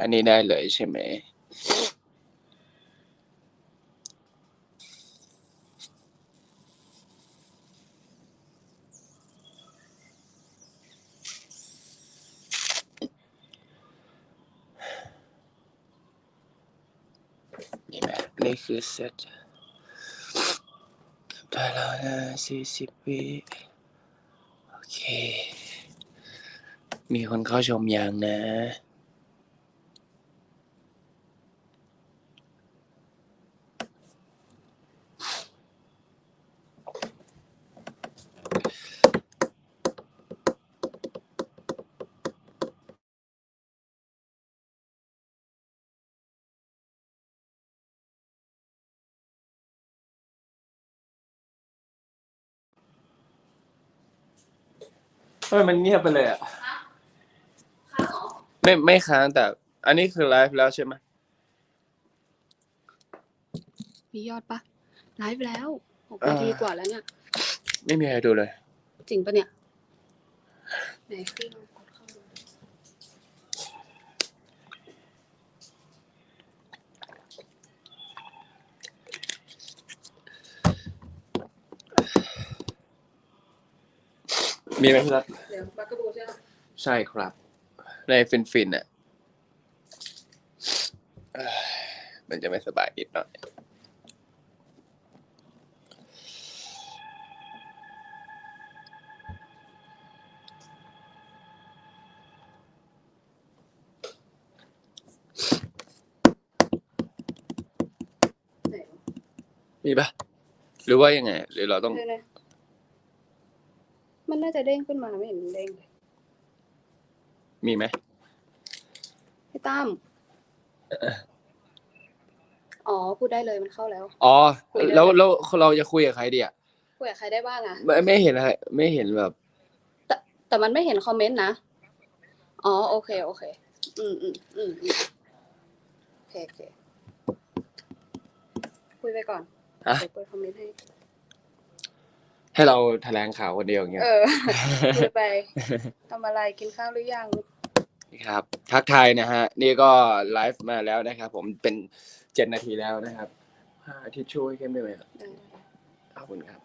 อันนี้ได้เลยใช่ไหมนี่ไหมอันนี้คือเซตได้แล้วนะสี่สิบวิโอเค มีคนเข้าชมยังนะ เฮ้ยมันเงียบไปเลยอะ ค้างเหรอไม่ไม่ค้างแต่ อันนี้คือไลฟ์แล้วใช่ไหมมียอดปะไลฟ์แล้วหกนาทีกว่าแล้วเนี่ย ไม่มีใครดูเลย จริงปะเนี่ย ไหนพี่ลองกดเข้าดูดิ มีไหมพี่รัตเดี๋ยวบักกระดูใช่ไหมใช่ครับ ในฟินฟินอะเอ้ยมันจะไม่สบายนิดหน่อยไหนวะมีปะหรือว่ายังไง หรือเราต้องเดี๋ยวนะ มันน่าจะเด้งขึ้นมาไม่เห็นมันเด้งเลยมีไหมพี่ตั้มอ๋อพูดได้เลยมันเข้าแล้ว อ๋อคุยได้แล้วแล้วเราจะคุยกับใครดีอะคุยกับใครได้บ้างอะไม่ไม่เห็นอะไรไม่เห็นแบบ แต่แต่มันไม่เห็นคอมเมนต์นะอ๋อโอเคโอเค อืมอืมอืมอืมโอเคโอเคคุยไปก่อนฮะเดี๋ยวเปิดคอมเมนต์ให้ ให้เราแถลงข่าวคนเดียวอย่างเงี้ยเออคุยไปทำอะไรกินข้าวหรือยังครับ ทักทายนะฮะ นี่ก็ไลฟ์มาแล้วนะครับ ผมเป็นเจ็ดนาทีแล้วนะครับหาทิชชู่ให้เข้มได้ไหมครับขอบคุณครับ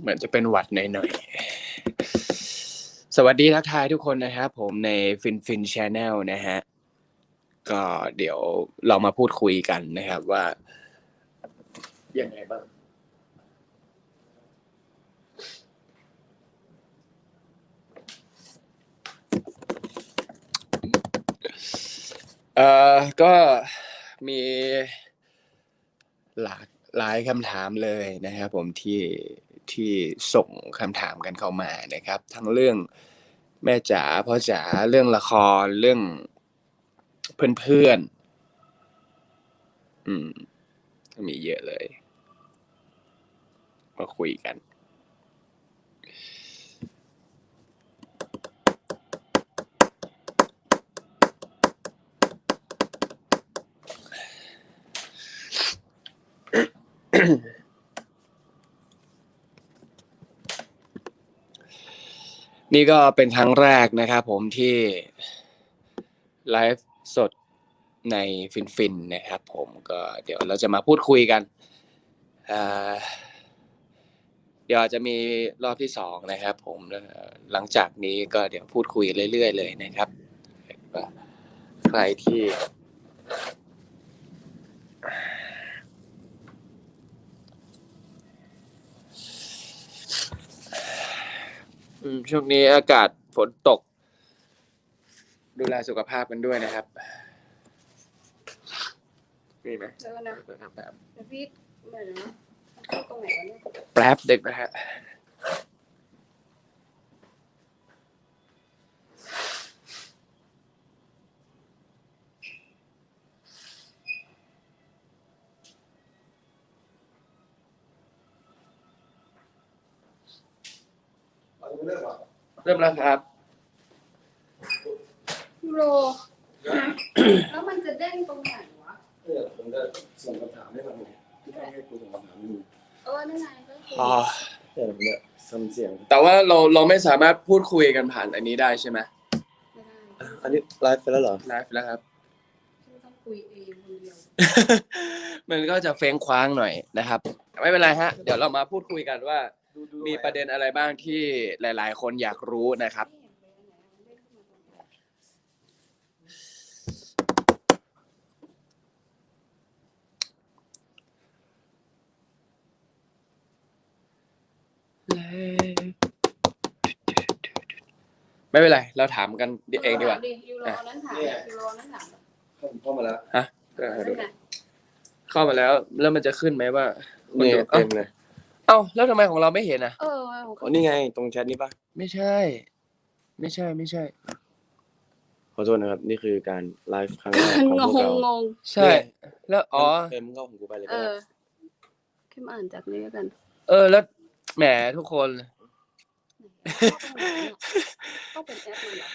เหมือนจะเป็นหวัดหน่อยๆ สวัสดีทักทายทุกคนนะครับผมในฟินฟินชาแนลนะฮะ ก็เดี๋ยวเรามาพูดคุยกันนะครับว่ายังไงบ้าง เอ่อก็มีหลากหลายคำถามเลยนะครับ ผมที่ที่ส่งคำถามกันเข้ามานะครับ ทั้งเรื่องแม่จ๋าพ่อจ๋าเรื่องละครเรื่องเพื่อนๆอืมมีเยอะเลย มาคุยกัน นี่ก็เป็นครั้งแรกนะครับผมที่ไลฟ์สดในฟินฟินนะครับผมก็เดี๋ยวเราจะมาพูดคุยกัน เดี๋ยวจะมีรอบที่สองนะครับ ผมหลังจากนี้ก็เดี๋ยวพูดคุยเรื่อยๆเลยนะครับ ใครที่ อืมช่วงนี้อากาศฝนตก ดูแลสุขภาพกันด้วยนะครับมีไหมแล้วนะแป๊บเดี๋ยวพี่เดี๋ยวนะมันเข้าตรงไหนวะเนี่ย แป๊บเด็กนะฮะ เริ่มแล้วครับยูโร แล้วมันจะเด้งตรงไหนวะเออผมจะส่งคำถามให้ฟังไงพี่ต้องให้กูส่งคำถามให้มึงเออ นั่นไงก็คืออ๋อเออผมจะซ้ำเสียง แต่ว่าเราเราไม่สามารถพูดคุยกันผ่านอันนี้ได้ใช่ไหมไม่ได้อันนี้ไลฟ์ไปแล้วเหรอ ไลฟ์แล้วครับต้องคุยเองคนเดียว มันก็จะเฟ้งคว้างหน่อยนะครับ ไม่เป็นไรฮะ เดี๋ยวเรามาพูดคุยกันว่า มีประเด็นอะไรบ้างที่หลาย ๆ คนอยากรู้นะครับ ไม่เป็นไร เราถามกันเองดีกว่า ยูโรนั้นถามยูโรนั้นถามเข้ามาแล้วฮะก็ให้ดูนั่นไงเข้ามาแล้ว แล้วมันจะขึ้นไหมว่าคนนี่ดูเต็มเลย เอ้าแล้วทำไมของเราไม่เห็นอะ เออของอ๋เขาอนี่ไง ตรงแชทนี้ปะไม่ใช่ ไม่ใช่ไม่ใช่ ขอโทษนะครับ นี่คือการไลฟ์ครั้งแรกของงพวกงเรางงใช่ แล้วอ๋อ เต็มเข้าของกูไปเลยเอก็ได้อเข้มอ่านจากนี้แล้วกันเออแล้วแหมทุกคน ต้องเป็นแอปมันเหรอ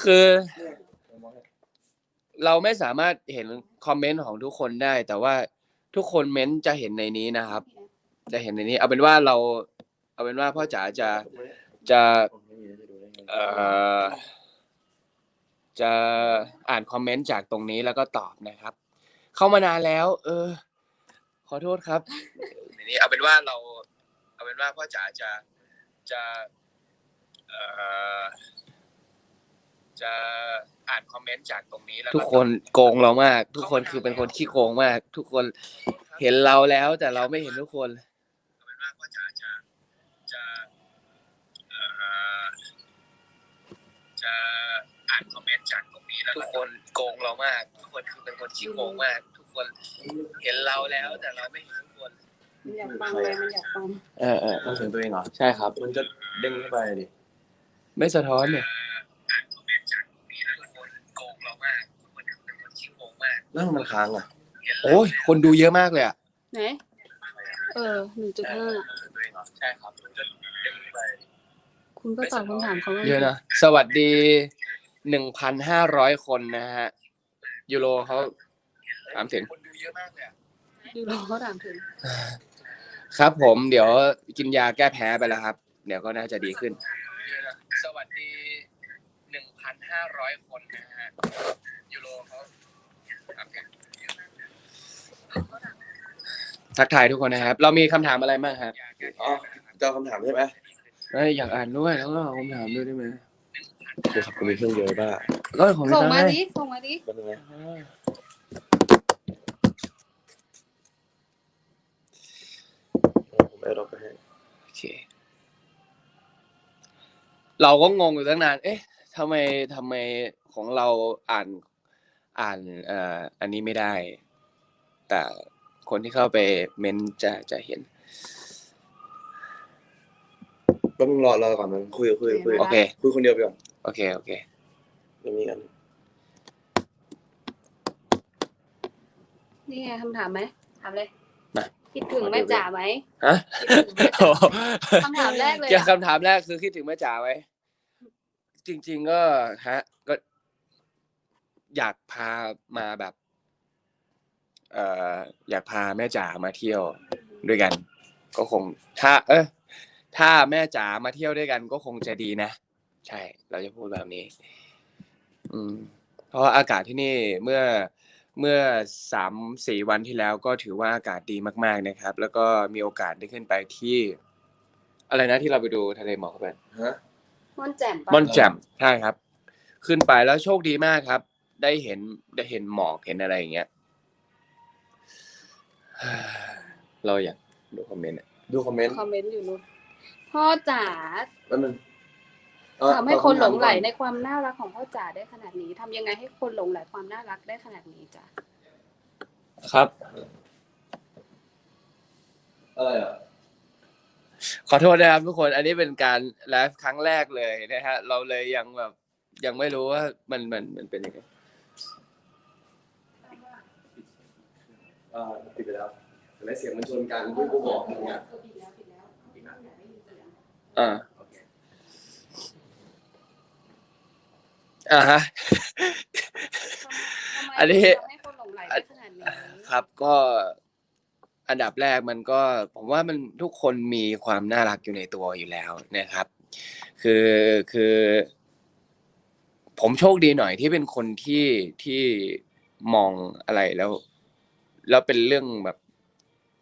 คือเราไม่สามารถเห็นคอมเมนต์ของทุกคนได้ แต่ว่าทุกคนเม้นต์จะเห็นในนี้นะครับ จะเห็นในนี้ เอาเป็นว่าเรา เอาเป็นว่าพ่อจ๋าจะจะเอ่อจะอ่านคอมเมนต์จากตรงนี้แล้วก็ตอบนะครับ เข้ามานานแล้ว เออ ขอโทษครับทีนี้ เอาเป็นว่าเรา เอาเป็นว่าพ่อจ๋าจะจะเอ่อจะอ่านคอมเมนต์จากตรงนี้แล้วทุกคนโกงเรามาก ทุกคนคือเป็นคนขี้โกงมาก ทุกคนเห็นเราแล้วแต่เราไม่เห็นทุกคน ทุกคนโกงเรามาก ทุกคนคือเป็นคนขี้โกงมาก ทุกคนเห็นเราแล้ว แต่เราไม่เห็นทุกคนมันอยากฟังเลยมันอยากฟังเออเออต้องเสียงตัวเองเหรอ ใช่ครับ มันก็เด้งเข้าไปดิ ไม่สะท้อนเนี่ยอ่านคอมเมนต์จากตรงนี้แล้วทุกคนโกงเรามากทุกคนคือเป็นคนขี้โกงมากแล้วมันค้างอะโอ้ยคนดูเยอะมากเลยอะ ไหนเออหนึ่งจุดห้าใช่ครับ มันก็เด้งเข้าไปคุณก็ตอบคำถามเขาว่าเยอะนะ สวัสดี หนึ่งพันห้าร้อยคนนะฮะ ยูโรเขาถามถึง คนดูเยอะมากเลยอะยูโรเขาถามถึงครับผมเดี๋ยวกินยาแก้แพ้ไปแล้วครับ เดี๋ยวก็น่าจะดีขึ้นสวัสดีหนึ่งพันห้าร้อยคนนะฮะ ยูโรเขาครับทักทายทุกคนนะครับ เรามีคำถามอะไรบ้างครับอ๋อจะเอาคำถามใช่ไหมเอ้ยอยากอ่านด้วยแล้วก็เอาคำถามด้วยได้ไหม กูขับกูมีเครื่องเดียวป่ะก็ของส่งมาได้ดิส่งมาดิแป๊บนึงนะอ่าผมเอาเราไปให้โอเค เราก็งงอยู่ตั้งนาน เอ๊ะทำไมทำไมของเราอ่านอ่านเอ่ออันนี้ไม่ได้ แต่คนที่เข้าไปเมนต์จะจะเห็น แป๊บนึงรอรอก่อนมันคุยคุยคุยโอเค คุยคนเดียวไปก่อน โอเค โอเคแล้วมีอันนี่ไงคำถามไหมถามเลยมาคิดถึงแม่จ๋าไหมฮะคิดถึงแม่จ๋าคำถามแรกเลยเกี่ยวอะคำถามแรกคือคิดถึงแม่จ๋าไหมจริง ๆ ก็ฮะ ก็ อยากพามาแบบ เอ่ออยากพาแม่จ๋ามาเที่ยวด้วยกัน ก็คง ถ้า เออถ้าแม่จ๋ามาเที่ยวด้วยกัน ก็คงจะดีนะ ใช่ เราจะพูดแบบนี้ อืม เพราะว่าอากาศที่นี่เมื่อเมื่อสามสี่วันที่แล้วก็ถือว่าอากาศดีมาก ๆนะครับ แล้วก็มีโอกาสได้ขึ้นไปที่ อะไรนะที่เราไปดูทะเลหมอกกันฮะม่อนแจ่มปะม่อนแจ่มใช่ครับ ขึ้นไปแล้วโชคดีมากครับ ได้เห็นได้เห็นหมอกเห็นอะไรอย่างเงี้ยเราอยากดูคอมเมนต์อะดูคอมเมนต์คอมเมนต์อยู่นู้นพ่อจ๋าแป๊บนึงเอ่อ ทำให้คนหลงไหลตอบำถามก่อในความน่ารักของพ่อจ๋าได้ขนาดนี้ทำยังไงให้คนหลงไหลความน่ารักได้ขนาดนี้จ้ะครับอะไรอะขอโทษนะครับทุกคน อันนี้เป็นการไลฟ์ครั้งแรกเลยนะฮะ เราเลยยังแบบยังไม่รู้ว่ามันมันมันเป็นยังไงอ่าปิดไปแล้วเห็นไหมเสียงมันชนกันด้วยกูบอกมึงอะอ่า อ่าฮะ อันนี้ทำให้คนหลงไหลได้ขนาดนี้ครับก็อันดับแรกมันก็ผมว่ามันทุกคนมีความน่ารักอยู่ในตัวอยู่แล้วนะครับ คือคือผผมโชคดีหน่อยที่เป็นคนที่ที่มองอะไรแล้ว แล้วเป็นเรื่องแบบ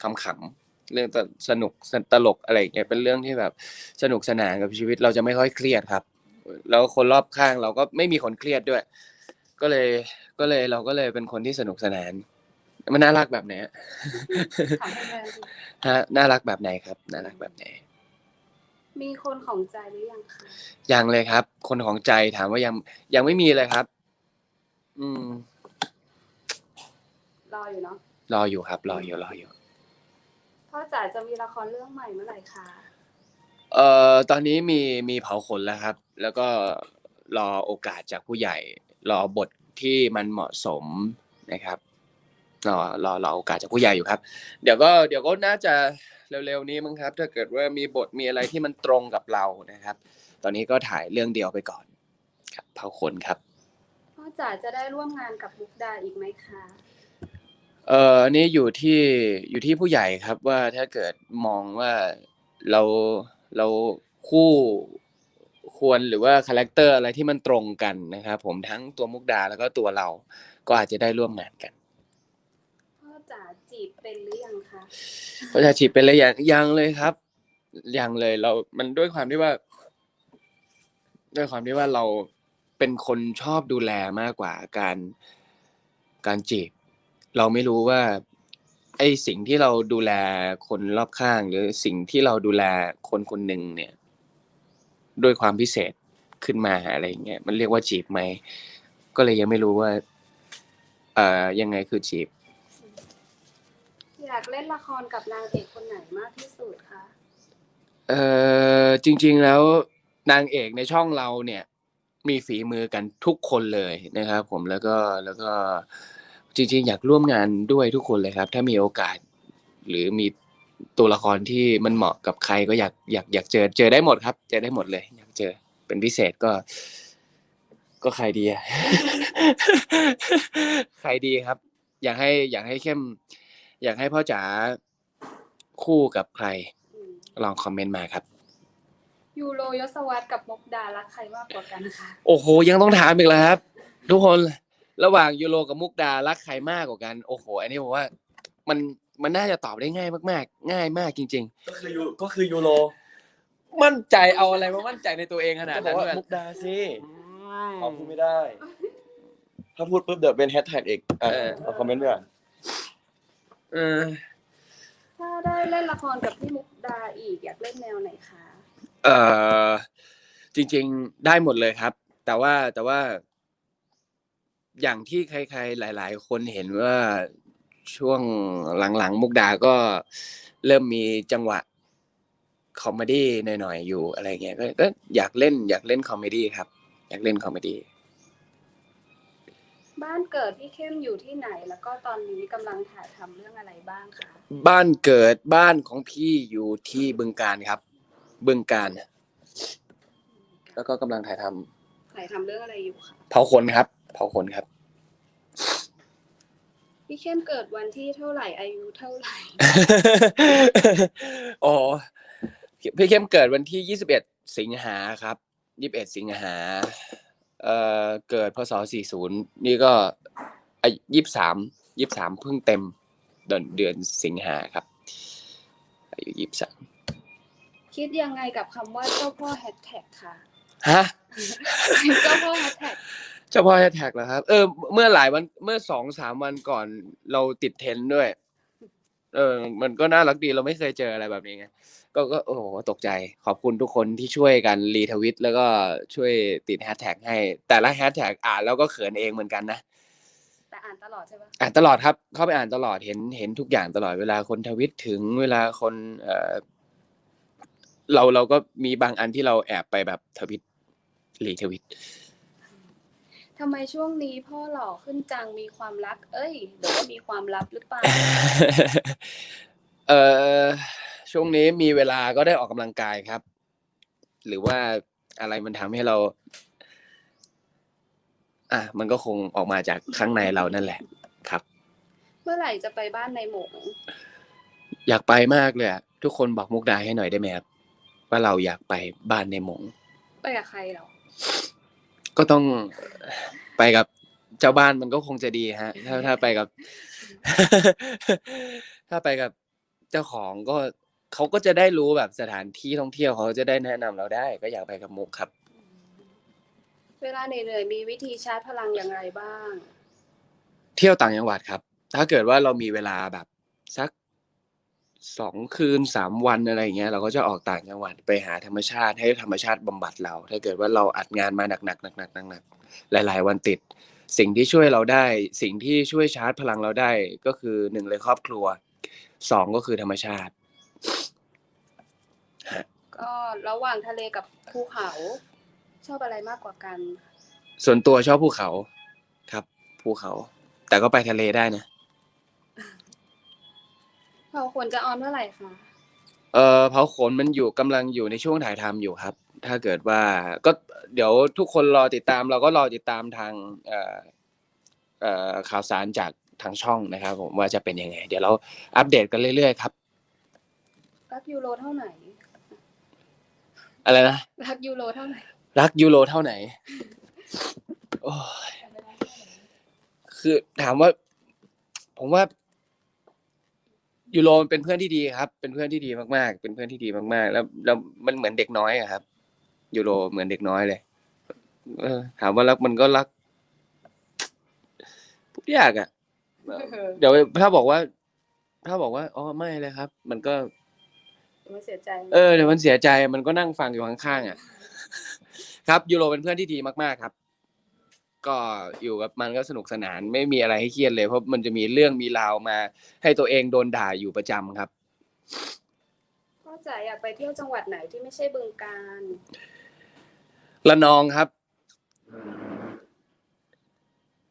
ขำๆเรื่องสนุกตลกอะไรอย่างเงี้ยเป็นเรื่องที่แบบสนุกสนานกับชีวิตเราจะไม่ค่อยเครียดครับ แล้วคนรอบข้างเราก็ไม่มีคนเครียดด้วย ก็เลยก็เลยเราก็เลยเป็นคนที่สนุกสนาน มันน่ารักแบบไหนอะถามแฟนๆสิฮะน่ารักแบบไหนครับ น่ารักแบบไหน มีคนของใจหรือยังคะยังเลยครับ คนของใจถามว่ายังยังไม่มีเลยครับ อืม รออยู่เนาะรออยู่ครับ รออยู่รออยู่พ่อจ๋าจะมีละครเรื่องใหม่เมื่อไหร่คะ เอ่อตอนนี้มีมีเผาขนแล้วครับ แล้วก็รอโอกาสจากผู้ใหญ่ รอบทที่มันเหมาะสมนะครับรอรอรอโอกาสจากผู้ใหญ่อยู่ครับ เดี๋ยวก็เดี๋ยวก็น่าจะเร็วๆนี้มั้งครับ ถ้าเกิดว่ามีบทมีอะไรที่มันตรงกับเรานะครับ ตอนนี้ก็ถ่ายเรื่องเดียวไปก่อน ครับเผาขนครับพ่อจ๋าจะได้ร่วมงานกับมุกดาอีกไหมคะเอ่ออันนี่อยู่ที่อยู่ที่ผู้ใหญ่ครับว่าถ้าเกิดมองว่าเรา เราคู่ควรหรือว่าคาแรคเตอร์อะไรที่มันตรงกันนะครับผมทั้งตัวมุกดาแล้วก็ตัวเราก็อาจจะได้ร่วมงานกันพ่อจ๋าจีบเป็นหรือยังคะเพราะจะฉีดเป็นระยะยังเลยครับ ยังเลยเรา มันด้วยความที่ว่า ด้วยความที่ว่าเราเป็นคนชอบดูแลมากกว่าการการจีบ เราไม่รู้ว่า ไอ้สิ่งที่เราดูแลคนรอบข้าง หรือสิ่งที่เราดูแลคนคนหนึ่งเนี่ย ด้วยความพิเศษขึ้นมาอะไรอย่างเงี้ยมันเรียกว่าจีบไหมก็เลยยังไม่รู้ว่า เอ่อยังไงคือจีบ อยากเล่นละครกับนางเอกคนไหนมากที่สุดคะเอ่อจริง ๆแล้วนางเอกในช่องเราเนี่ย มีฝีมือกันทุกคนเลยนะครับ ผมแล้วก็แล้วก็ จริงๆ อยากร่วมงานด้วยทุกคนเลยครับ ถ้ามีโอกาส หรือมีตัวละครที่มันเหมาะกับใครก็อยากอยากอยากเจอเจอได้หมดครับ เจอได้หมดเลย อยากเจอเป็นพิเศษก็ ก็ใครดีอะ ใครดีครับ อยากให้อยากให้เข้ม อยากให้พ่อจ๋าคู่กับใคร อืมลองคอมเมนต์มาครับ ยูโรยศวรรษกับมุกดารักใครมากกว่ากันคะ โอ้โห ยังต้องถามอีกแล้วครับ ทุกคน ระหว่างยูโรกับมุกดารักใครมากกว่ากัน โอ้โห อันนี้ผมว่ามันมันน่าจะตอบได้ง่ายมากๆ ง่ายมากจริง ก็คือยูก็คือยูโรๆ มั่นใจเอาอะไรมามั่นใจในตัวเองขนาดจะบอนั้กนว่าด้วยมุกดาสิอืเอามพูดไม่ได้ ถ้าพูดปุ๊บเดี๋ยวเป็นแฮชแท็กอีกอะเออ เอาคอมเมนต์ไปก่อนเออถ้าได้เล่นละครกับพี่มุกดาอีกอยากเล่นแนวไหนคะ เอ่อจริง ๆ ได้หมดเลยครับ แต่ว่าแต่ว่า อย่างที่ใคร ๆ หลาย ๆ คนเห็นว่าช่วงหลังๆ มุกดาก็เริ่มมีจังหวะคอมเมดี้หน่อยๆอยู่อะไรเงี้ยก็ก็อยากเล่น อยากเล่นคอมเมดี้ครับ อยากเล่นคอมเมดี้บ้านเกิดพี่เข้มอยู่ที่ไหน แล้วก็ตอนนี้กำลังถ่ายทำเรื่องอะไรบ้างคะ บ้านเกิดบ้านของพี่อยู่ที่บึงการครับ บึงการแล้วก็กำลังถ่ายทำถ่ายทำเรื่องอะไรอยู่คะ เผาขนครับ เผาขนครับ พี่เข้มเกิดวันที่เท่าไหร่อายุเท่าไหร่โอ้พี่เข้มเกิดวันที่ 21 สิงหาครับ 21 สิงหา เอ่อ เกิดพศ 40 นี่ก็อายุ23 23 เพิ่งเต็มเดือนเดือนสิงหาครับ อายุ23 คิดยังไงกับคำว่าเจ้าพ่อแฮชแท็กคะฮะ เจ้าพ่อแฮชแท็ก เฉพาะแฮชแท็กเหรอครับ เออ เมื่อหลายวันเมื่อสองสามวันก่อนเราติดเทรนด์ด้วย เออ มันก็น่ารักดีเราไม่เคยเจออะไรแบบนี้ไงก็ก็โอ้โหตกใจขอบคุณทุกคนที่ช่วยกันรีทวิตแล้วก็ช่วยติดแฮชแท็กให้ แต่ละแฮชแท็กอ่านแล้วก็เขินเองเหมือนกันนะแต่อ่านตลอดใช่ปะอ่านตลอดครับ เข้าไปอ่านตลอดเห็นเห็นทุกอย่างตลอดเวลาคนทวิตถึงเวลาคนเออเราเราก็มีบางอันที่เราแอบไปแบบทวิตรีทวิต ทำไมช่วงนี้พ่อหล่อขึ้นจังมีความรัก เอ้ยหรือว่ามีความลับหรือเปล่าเอ่อช่วงนี้มีเวลาก็ได้ออกกำลังกายครับ หรือว่าอะไรมันทำให้เรา อะมันก็คงออกมาจากข้างในเรานั่นแหละ ครับ เมื่อไหร่จะไปบ้านในหมงอยากไปมากเลยอะทุกคนบอกมุกดาให้หน่อยได้ไหมครับว่าเราอยากไปบ้านในหมง ไปกับใครเหรอ ก็ต้องไปกับเจ้าบ้านมันก็คงจะดีฮะ ถ้าถ้าไปกับ ถ้าไปกับเจ้าของก็เขาก็จะได้รู้แบบสถานที่ท่องเที่ยวเขาจะได้แนะนำเราได้ ก็อยากไปกับมุกครับ เวลาเหนื่อยๆมีวิธีชาร์จพลังอย่างไรบ้าง เที่ยวต่างจังหวัดครับ ถ้าเกิดว่าเรามีเวลาแบบสัก สองคืนสามวันอะไรอย่างเงี้ยเราก็จะออกต่างจังหวัดไปหาธรรมชาติให้ธรรมชาติบำบัดเรา ถ้าเกิดว่าเราอัดงานมาหนักๆหนักๆหนักๆหลาย ๆ วันติด สิ่งที่ช่วยเราได้ สิ่งที่ช่วยชาร์จพลังเราได้ก็คือหนึ่งเลยครอบครัวสองก็คือธรรมชาติก็ระหว่างทะเลกับภูเขา ชอบอะไรมากกว่ากัน ส่วนตัวชอบภูเขาครับภูเขา แต่ก็ไปทะเลได้นะ เราควรจะออนเมื่อไหร่คะเออเผาขนมันอยู่กำลังอยู่ในช่วงถ่ายทำอยู่ครับ ถ้าเกิดว่าก็เดี๋ยวทุกคนรอติดตามเราก็รอติดตามทางเอ่อเอ่อข่าวสารจากทางช่องนะครับ ผมว่าจะเป็นยังไง เดี๋ยวเราอัปเดตกันเรื่อยๆครับรักยูโรเท่าไหร่อะไรนะรักยูโรเท่าไหร่รักยูโรเท่าไหนโอ้ยคือถามว่า ผมว่า ยูโรมันเป็นเพื่อนที่ดีครับ เป็นเพื่อนที่ดีมากๆ เป็นเพื่อนที่ดีมากๆ แล้วแล้วมันเหมือนเด็กน้อยอะครับ ยูโรเหมือนเด็กน้อยเลยเออถามว่ารักมันก็รักพูดยากอะเดี๋ยวถ้าบอกว่า ถ้าบอกว่าอ๋อไม่เลยครับ มันก็ไม่เสียใจ เออเดี๋ยวมันเสียใจมันก็นั่งฟังอยู่ข้างๆอะ ครับยูโรเป็นเพื่อนที่ดีมากๆครับ ก็อยู่กับมันก็สนุกสนานไม่มีอะไรให้เครียดเลย เพราะมันจะมีเรื่องมีราวมา ให้ตัวเองโดนด่าอยู่ประจำครับก็จะอยากไปเที่ยวจังหวัดไหนที่ไม่ใช่บึงการละนองครับ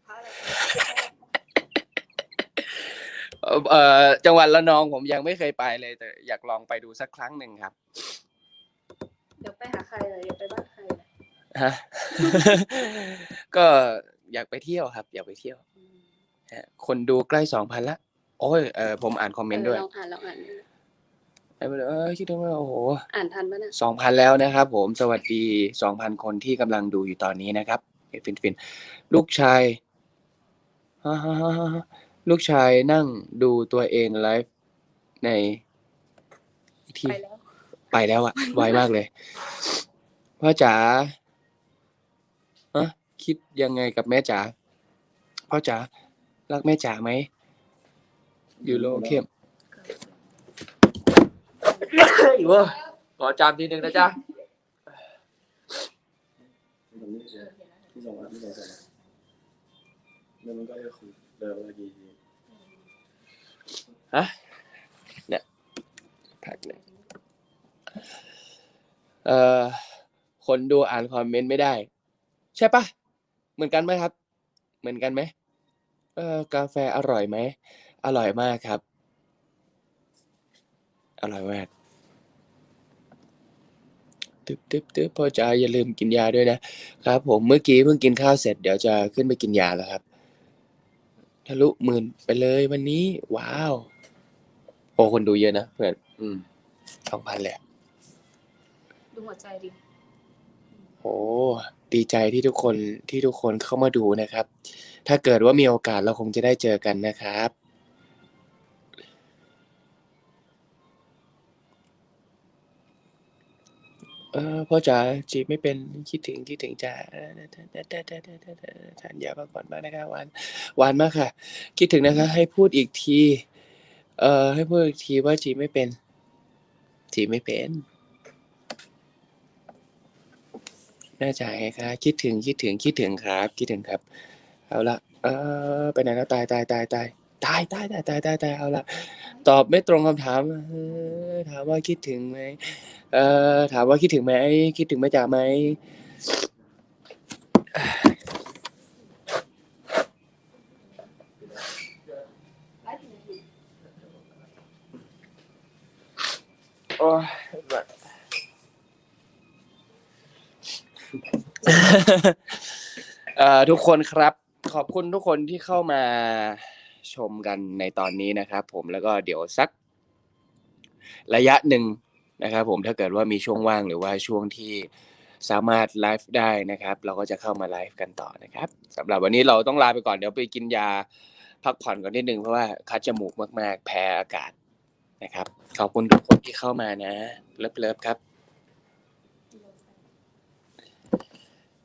เพราะอะไรเอ่อเอ่อจังหวัดละนองผมยังไม่เคยไปเลย แต่อยากลองไปดูสักครั้งหนึ่งครับ เดี๋ยวไปหาใครเลยเดี๋ยวไปบ้านใครเลย ฮะ ก็อยากไปเที่ยวครับ อยากไปเที่ยวอืมฮะคนดูใกล้สองพันละ โอ้ยเออผมอ่านคอมเมนต์ด้วยลองอ่านลองอ่านไอ้เออคิดดูว่าโอ้โหอ่านทันปะนะสองพันแล้วนะครับ ผมสวัสดีสองพันคนที่กำลังดูอยู่ตอนนี้นะครับฟินฟินลูกชายฮ่าฮ่าฮ่าฮ่าลูกชายนั่งดูตัวเองไลฟ์ในที่ ไปแล้ว ไปแล้วอะไวมากเลยพ่อจ๋าอะ คิดยังไงกับแม่จ๋าพ่อจ๋ารักแม่จ๋าไหมยูโรเข้มอีกวะขอจามทีหนึ่งนะจ๊ะที่ส่งมาที่ส่งมาแล้วมันก็จะคุยเดินเมื่อกี้ฮะเนี่ยพักเนี่ยเอ่อคนดูอ่านคอมเมนต์ไม่ได้ ใช่ปะ เหมือนกันไหมครับ เหมือนกันไหมเออกาแฟอร่อยไหมอร่อยมากครับ อร่อยมากตึบตึบตึบพ่อจ๋าอย่าลืมกินยาด้วยนะครับ ผมเมื่อกี้เพิ่งกินข้าวเสร็จเดี๋ยวจะขึ้นไปกินยาแล้วครับทะลุหมื่นไปเลยวันนี้ ว้าวโอ้คนดูเยอะนะเพื่อนอืมสองพันแหละดูหัวใจดิโอ้ ดีใจที่ทุกคนที่ทุกคนเข้ามาดูนะครับ ถ้าเกิดว่ามีโอกาสเราคงจะได้เจอกันนะครับ เออพ่อจ๋าจีบไม่เป็นคิดถึงคิดถึงจ๋าทานยาพักผ่อนมากนะคะหวานหวานมากค่ะ คิดถึงนะคะ ให้พูดอีกที เอ่อให้พูดอีกทีว่าจีบไม่เป็นจีบไม่เป็น แม่จ๋าไงคะคิดถึงคิดถึงคิดถึงครับ คิดถึงครับ เอาละเออไปไหนแล้วตายตายตายตายตายตายตายตายตายตายเอาละตอบไม่ตรงคำถามถามว่าคิดถึงไหมเอ่อถามว่าคิดถึงไหมคิดถึงแม่จ๋าไหมโอ้ยแบบ เอ่อทุกคนครับ ขอบคุณทุกคนที่เข้ามาชมกันในตอนนี้นะครับ ผมแล้วก็เดี๋ยวสัก ระยะหนึ่งนะครับ ผมถ้าเกิดว่ามีช่วงว่างหรือว่าช่วงที่สามารถไลฟ์ได้นะครับ เราก็จะเข้ามาไลฟ์กันต่อนะครับสำหรับวันนี้เราต้องลาไปก่อนเดี๋ยวไปกินยาพักผ่อนก่อนนิดนึงเพราะว่าคัดจมูกมาก ๆ แพ้อากาศนะครับ ขอบคุณทุกคนที่เข้ามานะเลิฟๆครับ